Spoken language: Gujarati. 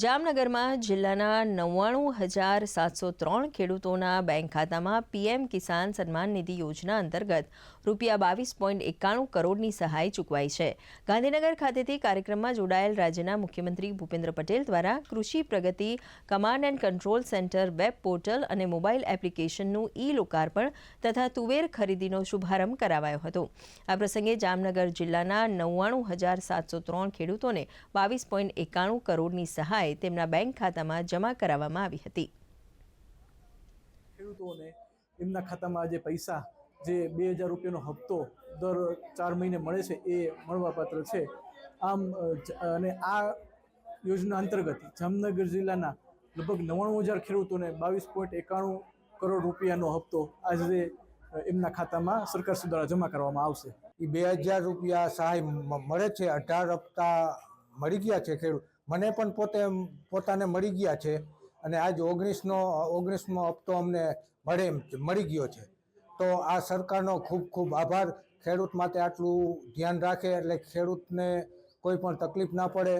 જામનગરમાં જિલ્લાના નવ્વાણું હજાર સાતસો ત્રણ ખેડૂતોના બેંક ખાતામાં પીએમ કિસાન સન્માન નિધિ યોજના અંતર્ગત રૂપિયા બાવીસ પોઈન્ટ એકાણું કરોડની સહાય ચૂકવાઈ છે. ગાંધીનગર ખાતેથી કાર્યક્રમમાં જોડાયેલ રાજ્યના મુખ્યમંત્રી ભૂપેન્દ્ર પટેલ દ્વારા કૃષિ પ્રગતિ command and control centre web portal અને મોબાઈલ એપ્લિકેશનનું ઈ લોકાર્પણ તથા તુવેર ખરીદીનો શુભારંભ કરાવાયો હતો. આ પ્રસંગે જામનગર જિલ્લાના નવ્વાણું હજાર સાતસો ત્રણ ખેડૂતોને બાવીસ પોઈન્ટ એકાણું કરોડની સહાય તેમના બેંક ખાતામાં જમા કરાવવામાં આવી હતી. ખેડૂતોને એમના ખાતામાં જે પૈસા જે બે હજાર રૂપિયાનો હપ્તો દર ચાર મહિને મળે છે એ મળવાપાત્ર છે. આમ અને આ યોજના અંતર્ગત જામનગર જિલ્લાના લગભગ નવ્વાણું હજાર ખેડૂતોને બાવીસ પોઈન્ટ એકાણું કરોડ રૂપિયાનો હપ્તો આજે એમના ખાતામાં સરકાર શ્રી દ્વારા જમા કરવામાં આવશે. એ બે હજાર રૂપિયા સહાય મળે છે. અઢાર હપ્તા મળી ગયા છે ખેડૂત. મને પણ પોતે પોતાને મળી ગયા છે અને આજ ઓગણીસનો, ઓગણીસમો હપ્તો અમને મળે મળી ગયો છે. તો આ સરકારનો ખૂબ ખૂબ આભાર. ખેડૂત માટે આટલું ધ્યાન રાખે એટલે ખેડૂતને કોઈ પણ તકલીફ ના પડે.